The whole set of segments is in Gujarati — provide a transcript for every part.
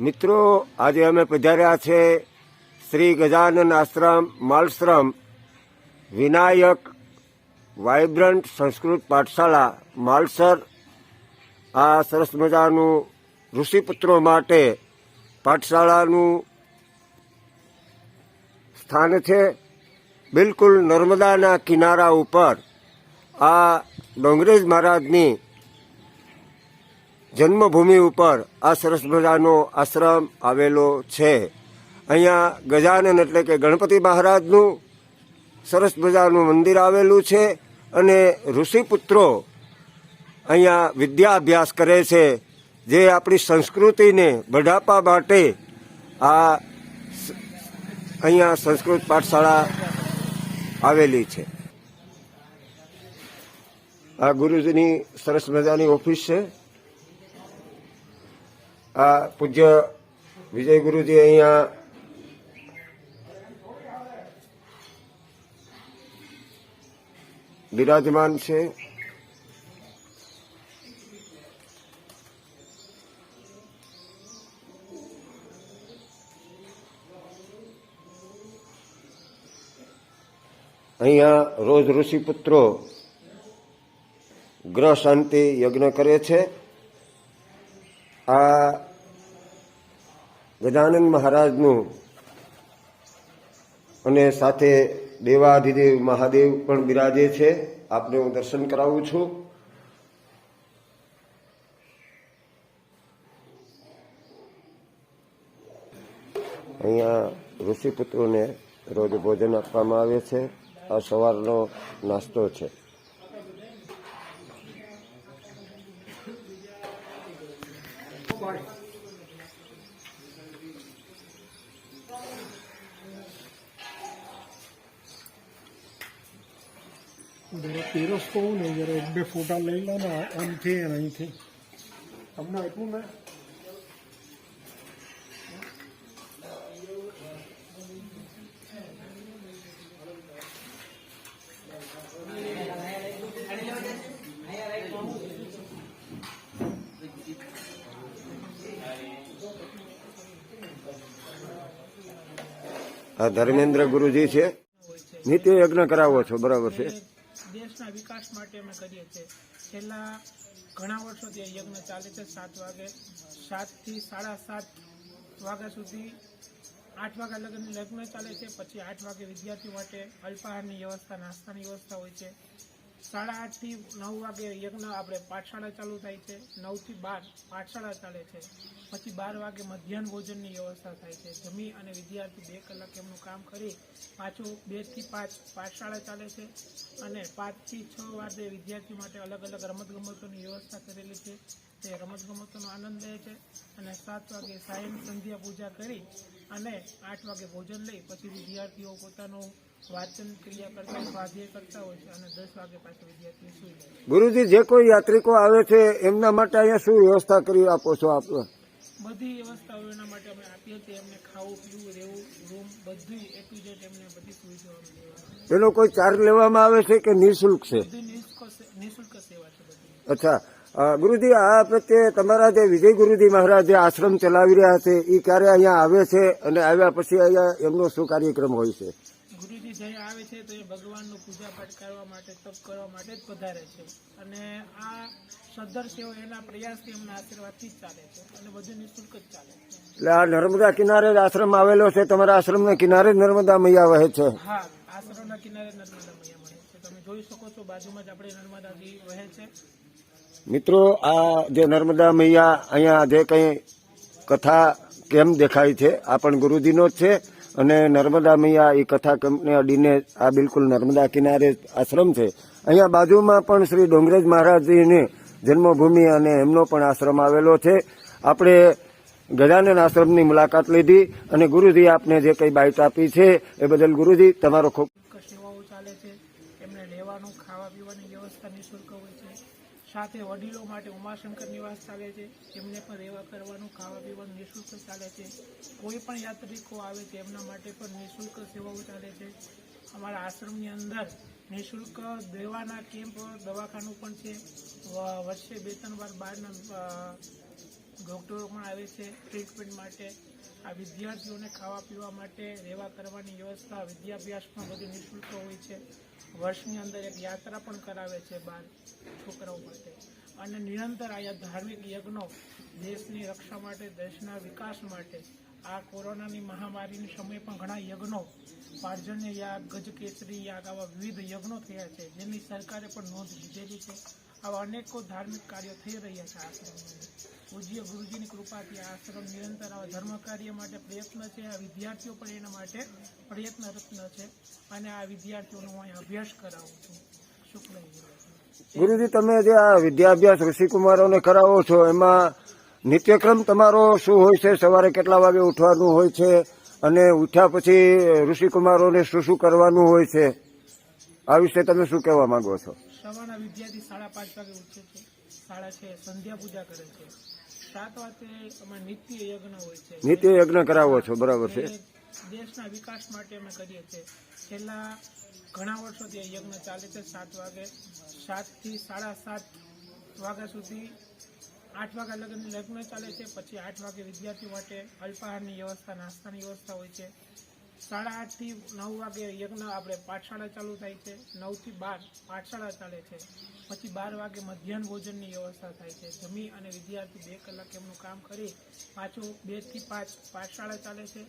મિત્રો, આજે અમે પધાર્યા છે શ્રી ગજાનન આશ્રમ, માલશ્રમ, વિનાયક વાઇબ્રન્ટ સંસ્કૃત પાઠશાળા, માલસર. આ સરસ મજાનું ઋષિપુત્રો માટે પાઠશાળાનું સ્થાન છે. બિલકુલ નર્મદાના કિનારા ઉપર આ ડોંગરેજ મહારાજની જન્મભૂમિ ઉપર આ સરસ મજાનો આશ્રમ આવેલો છે. અહીંયા ગજાનન એટલે કે ગણપતિ મહારાજનું સરસ મજાનું મંદિર આવેલું છે અને ઋષિપુત્રો અહીંયા વિદ્યા અભ્યાસ કરે છે. જે આપણી સંસ્કૃતિને બઢાપા માટે આ અહીંયા સંસ્કૃત પાઠશાળા આવેલી છે. આ ગુરુજીની સરસ મજાની ઓફિસ છે. આ પૂજ્ય વિજય ગુરુજી અહીંયા બિરાજમાન છે. અહીંયા રોજ ઋષિપુત્રો ગ્રહ શાંતિ યજ્ઞ કરે છે. આ ગજાનંદ મહારાજનું અને સાથે દેવાધિદેવ મહાદેવ પણ બિરાજે છે. આપને હું દર્શન કરાવું છું. અહીંયા ઋષિપુત્રોને રોજ ભોજન આપવામાં આવે છે. આ સવારનો નાસ્તો છે. જરા તેરસ તો હું જરા બે ફોટા લઈ લો ને આમથી અને અહીંથી તમને આપ્યું ને આ ધર્મેન્દ્ર ગુરુજી છે. નિત્ય યજ્ઞ કરાવો છો, બરાબર છે. દેશના વિકાસ માટે અમે કરીએ છીએ. છેલ્લા ઘણા વર્ષોથી યજ્ઞ ચાલે છે. સાત વાગે, સાતથી સાડા સાત વાગ્યા સુધી આઠ વાગ્યા લગ્ન લગ્ન ચાલે છે. પછી આઠ વાગે વિદ્યાર્થીઓ માટે અલ્પાહારની વ્યવસ્થા, નાસ્તાની વ્યવસ્થા હોય છે. સાડા આઠથી નવ વાગે યજ્ઞ આપણે પાઠશાળા ચાલુ થાય છે. નવથી બાર પાઠશાળા ચાલે છે. પછી બાર વાગે મધ્યાહન ભોજનની વ્યવસ્થા થાય છે. જમી અને વિદ્યાર્થી બે કલાક એમનું કામ કરી પાછું બેથી પાંચ પાઠશાળા ચાલે છે અને પાંચથી છ વાગે વિદ્યાર્થીઓ માટે અલગ અલગ રમતગમતોની વ્યવસ્થા કરેલી છે. તે રમતગમતોનો આનંદ લે છે અને સાત વાગે સાયન સંધ્યા પૂજા કરી અને આઠ વાગે ભોજન લઈ પછી વિદ્યાર્થીઓ પોતાનું વાંચન ક્રિયા કરતા સ્વાધ્યાય કરતા હોય છે અને દસ વાગે પાછા વિદ્યાર્થીઓ સુઈ જાય ગુરુજી જે કોઈ યાત્રિકો આવે છે એમના માટે અહીંયા શું વ્યવસ્થા કરી આપો છો આપ? બધી વ્યવસ્થાઓ એના માટે અમે આપીએ છીએ. એમને ખાવું પીવું રહેવું રૂમ બધું એ ટુ ઝેડ એમને બધી સુવિધાઓ એનો કોઈ ચાર્જ લેવામાં આવે છે કે નિઃશુલ્ક છે? નિઃશુલ્ક સેવા છે બધી. અચ્છા. ગુરુજી આ પ્રત્યે તમારા જે વિજય ગુરુજી મહારાજ જે આશ્રમ ચલાવી રહ્યા છે એ ક્યારે અહીંયા આવે છે અને આવ્યા પછી અહીંયા એમનો શું કાર્યક્રમ હોય છે? ગુરુજી જયાં આવે છે તો એ ભગવાનનું પૂજા પાઠ કરવા માટે તપ કરવા માટે જ પધારે છે. અને આ સદ્ધર સેવા એના પ્રયાસથી એમના આશીર્વાદથી જ ચાલે છે અને બધું નિઃશુલ્ક જ ચાલે છે. એટલે આ નર્મદા કિનારે જ આશ્રમ આવેલો છે તમારા આશ્રમના કિનારે જ નર્મદા મૈયા વહે છે? હા આશ્રમના કિનારે નર્મદા મૈયા વહે છે. તમે જોઈ શકો છો બાજુમાં જ આપણે નર્મદાજી વહે છે. મિત્રો, આ જે નર્મદા મૈયા અહીંયા જે કંઈ કથા કેમ દેખાય છે, આ પણ ગુરુજીનો જ છે. અને નર્મદા મૈયા એ કથા કંપની અડીને આ બિલકુલ નર્મદા કિનારે આશ્રમ છે. અહીંયા બાજુમાં પણ શ્રી ડોંગરેજ મહારાજજીની જન્મભૂમિ અને એમનો પણ આશ્રમ આવેલો છે. આપણે ગજાનન આશ્રમની મુલાકાત લીધી અને ગુરુજી આપને જે કંઈ બાઇટ આપી છે, એ બદલ ગુરુજી તમારો ખૂબ સેવાઓ ચાલે છે. એમને રહેવાનું ખાવા પીવાની વ્યવસ્થા નિઃશુલ્ક હોય છે. સાથે વડીલો માટે ઉમાશંકર નિવાસ ચાલે છે. એમને પણ રહેવા કરવાનું, ખાવા પીવાનું નિઃશુલ્ક ચાલે છે. કોઈ પણ યાત્રિકો આવે તેમના માટે પણ નિઃશુલ્ક સેવાઓ ચાલે છે. અમારા આશ્રમની અંદર નિઃશુલ્ક દેવાના કેમ્પ, દવાખાનું પણ છે. વર્ષે બે ત્રણ વાર બહારના ડૉક્ટરો પણ આવે છે ટ્રીટમેન્ટ માટે. આ વિદ્યાર્થીઓને ખાવા પીવા માટે રહેવા કરવાની વ્યવસ્થા વિદ્યાભ્યાસ પણ બધું નિઃશુલ્ક હોય છે. વર્ષની અંદર એક યાત્રા પણ કરાવે છે બહાર છોકરાઓ માટે. અને નિરંતર આ ધાર્મિક યજ્ઞો દેશની રક્ષા માટે, દેશના વિકાસ માટે. આ કોરોનાની મહામારીની સમયે પણ ઘણા યજ્ઞો, પાર્જન્ય યાગ, ગજકેસરી યાગ આવા વિવિધ યજ્ઞો થયા છે, જેની સરકારે પણ નોંધ લીધેલી છે. આવા અનેકો ધાર્મિક કાર્યો થઈ રહ્યા છે આ આશ્રમમાં પૂજ્ય ગુરુજીની કૃપાથી આ આશ્રમ નિરંતર આવા ધર્મ કાર્ય માટે પ્રયત્ન છે. આ વિદ્યાર્થીઓ પણ એના માટે પ્રયત્નરત છે. અને આ વિદ્યાર્થીઓનો હું અભ્યાસ કરાવું છું. શુક્લ ગુરુજી તમે જે આ વિદ્યાભ્યાસ ઋષિકુમારોને કરાવો છો એમાં નિત્યક્રમ તમારો શું હોય છે? સવારે કેટલા વાગે ઉઠવાનું હોય છે? અને ઉઠ્યા પછી ઋષિકુમારોને શું શું કરવાનું હોય છે? આ વિશે તમે શું કહેવા માંગો છો? સવારના વિદ્યાર્થી સાડા પાંચ વાગે ઉઠે છે. સાડા છે સંધ્યા પૂજા કરે છે. સાત વાગે અમારે નિત્ય યજ્ઞ હોય છે. નિત્ય યજ્ઞ કરાવો છો બરાબર છે. દેશના વિકાસ માટે અમે કરીએ છીએ. છેલ્લા ઘણા વર્ષોથી યજ્ઞ ચાલે છે સાત વાગે સાતથી સાડા સાત વાગ્યા સુધી આઠ વાગ્યા લગ્ન લગ્ન ચાલે છે પછી આઠ વાગે વિદ્યાર્થીઓ માટે અલ્પાહારની વ્યવસ્થા નાસ્તાની વ્યવસ્થા હોય છે. સાડા આઠથી નવ વાગે યજ્ઞ આપણે પાઠશાળા ચાલુ થાય છે. નવથી બાર પાઠશાળા ચાલે છે. પછી બાર વાગે મધ્યાહન ભોજનની વ્યવસ્થા થાય છે. જમી અને વિદ્યાર્થી બે કલાક એમનું કામ કરી. પાછું બેથી પાંચ પાઠશાળા ચાલે છે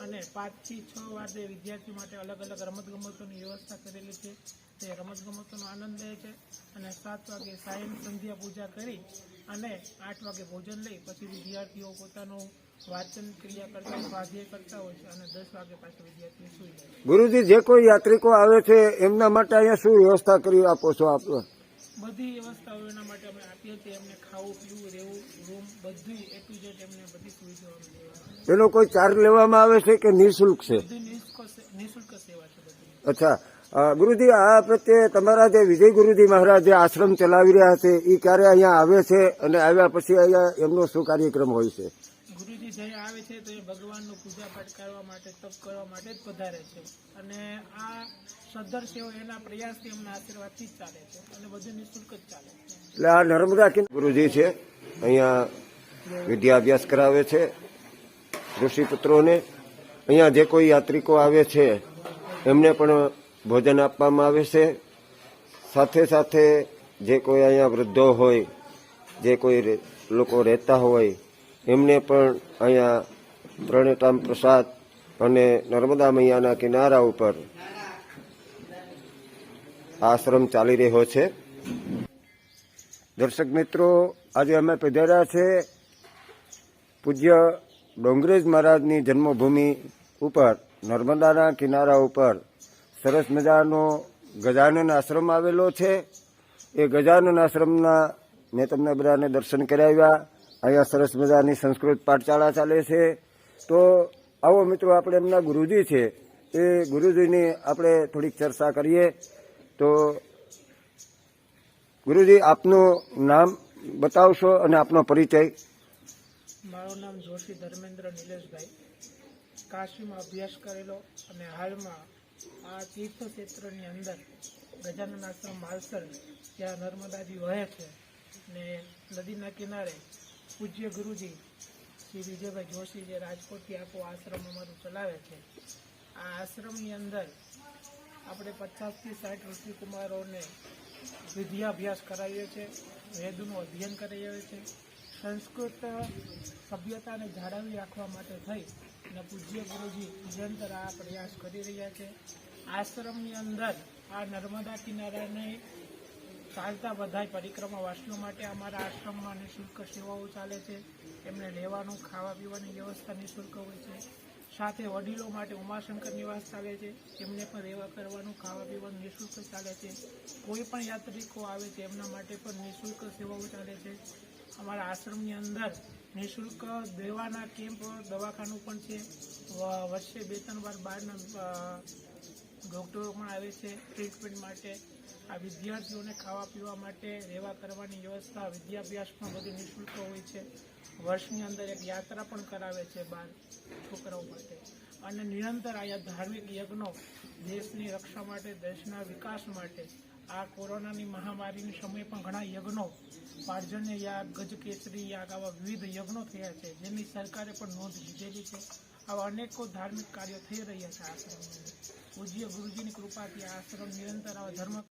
અને પાંચથી છ વાગે વિદ્યાર્થીઓ માટે અલગ અલગ રમતગમતોની વ્યવસ્થા કરેલી છે. તે રમતગમતોનો આનંદ લે છે અને સાત વાગે સાયન સંધ્યા પૂજા કરી અને આઠ વાગે ભોજન લઈ પછી વિદ્યાર્થીઓ પોતાનું વાંચન ક્રિયા કરતા સ્વાધ્યાય કરતા હોય છે અને દસ વાગે પાછા વિદ્યાર્થી સુઈ જાય ગુરુજી જે કોઈ યાત્રિકો આવે છે એમના માટે અહીંયા શું વ્યવસ્થા કરી આપો છો આપ? બધી વ્યવસ્થાઓ એના માટે અમે આપીએ છીએ. એમને ખાવું પીવું રહેવું રૂમ બધું એ ટુ ઝેડ એમને બધી સુવિધાઓ એનો કોઈ ચાર્જ લેવામાં આવે છે કે નિઃશુલ્ક છે? છે. નિઃશુલ્ક સેવા છે બધી. અચ્છા. ગુરુજી આ પ્રત્યે તમારા જે વિજય ગુરુજી મહારાજ જે આશ્રમ ચલાવી રહ્યા છે એ ક્યારે અહીંયા આવે છે અને આવ્યા પછી અહીંયા એમનો શું કાર્યક્રમ હોય છે? ગુરુજી આવે છે તો એ ભગવાનનું પૂજા પાઠ કરવા માટે, તપ કરવા માટે જ પધારે છે. અને આ સદ્ધર સેવા એના પ્રયાસથી એમના આશીર્વાદથી જ ચાલે છે અને બધું નિઃશુલ્ક જ ચાલે એટલે આ નર્મદા કિન ગુરુજી છે, અહીંયા વિદ્યાભ્યાસ કરાવે છે, ઋષિપુત્રોને. અહીંયા જે કોઈ યાત્રિકો આવે છે, એમને પણ ભોજન આપવામાં આવે છે. સાથે સાથે જે કોઈ અહીંયા વૃદ્ધો હોય, જે કોઈ લોકો રહેતા હોય એમને પણ અહીંયા ત્રણે પ્રસાદ અને નર્મદા મૈયાના કિનારા ઉપર આશ્રમ ચાલી રહ્યો છે. દર્શક મિત્રો, આજે અમે પધાર્યા છે પૂજ્ય ડોંગરેજ મહારાજની જન્મભૂમિ ઉપર, નર્મદાના કિનારા ઉપર. સરસ મજાનો ગજાનન આશ્રમ આવેલો છે. એ ગજાનન આશ્રમના મેં તમને બધાને દર્શન કરાવ્યા. અહીંયા સરસ મજાની સંસ્કૃત પાઠશાળા ચાલે છે. તો આવો મિત્રો, આપણે એમના ગુરુજી છે. એ ગુરુજીની આપણે થોડીક ચર્ચા કરીએ. તો ગુરુજી, આપનું નામ બતાવશો અને આપનો પરિચય. મારું નામ જોશી ધર્મેન્દ્ર નિલેશભાઈ. કાશીમાં અભ્યાસ કરેલો અને હાલમાં આ તીર્થ ક્ષેત્રની અંદર ગજાનન આશ્રમ માલસર, જ્યાં નર્મદાજી વહે છે ને નદીના કિનારે પૂજ્ય ગુરુજી, શ્રી વિજયભાઈ જોશી જે રાજકોટથી આખો આશ્રમ અમારું ચલાવે છે. આ આશ્રમની અંદર આપણે પચાસથી સાઠ ઋષિકુમારોને વિદ્યાભ્યાસ કરાવીએ છીએ, વેદનું અધ્યયન કરાવીએ છીએ, સંસ્કૃત સભ્યતાને જાળવી રાખવા માટે થઈ અને પૂજ્ય ગુરુજી નિરંતર આ પ્રયાસ કરી રહ્યા છે. આશ્રમની અંદર આ નર્મદા કિનારાને ચાલતા બધાય પરિક્રમાવાસીઓ માટે અમારા આશ્રમમાં નિઃશુલ્ક સેવાઓ ચાલે છે. એમને રહેવાનું ખાવા પીવાની વ્યવસ્થા નિઃશુલ્ક હોય છે. સાથે વડીલો માટે ઉમાશંકર નિવાસ ચાલે છે. એમને પણ રહેવા કરવાનું ખાવા પીવાનું નિઃશુલ્ક ચાલે છે. કોઈ પણ યાત્રિકો આવે છે, એમના માટે પણ નિઃશુલ્ક સેવાઓ ચાલે છે. અમારા આશ્રમની અંદર નિઃશુલ્ક દેવાના કેમ્પ, દવાખાનું પણ છે. વર્ષે બે ત્રણ વાર બહારના ડૉક્ટરો પણ આવે છે ટ્રીટમેન્ટ માટે. આ વિદ્યાર્થીઓને ખાવા પીવા માટે રહેવા કરવાની વ્યવસ્થા વિદ્યાભ્યાસ પણ બધું નિઃશુલ્ક હોય છે. વર્ષની અંદર એક યાત્રા પણ કરાવે છે બહાર છોકરાઓ માટે. અને નિરંતર આ ધાર્મિક યજ્ઞો દેશની રક્ષા માટે, દેશના વિકાસ માટે. આ કોરોનાની મહામારીની સમયે પણ ઘણા યજ્ઞો પાર્જન્ય યાગ, ગજકેસરી યાગ આવા વિવિધ યજ્ઞો થયા છે, જેની સરકારે પણ નોંધ લીધેલી છે. આવા અનેકો ધાર્મિક કાર્યો થઈ રહ્યા છે આશ્રમની પૂજ્ય ગુરુજીની કૃપાથી આશ્રમ નિરંતર આવા ધર્મ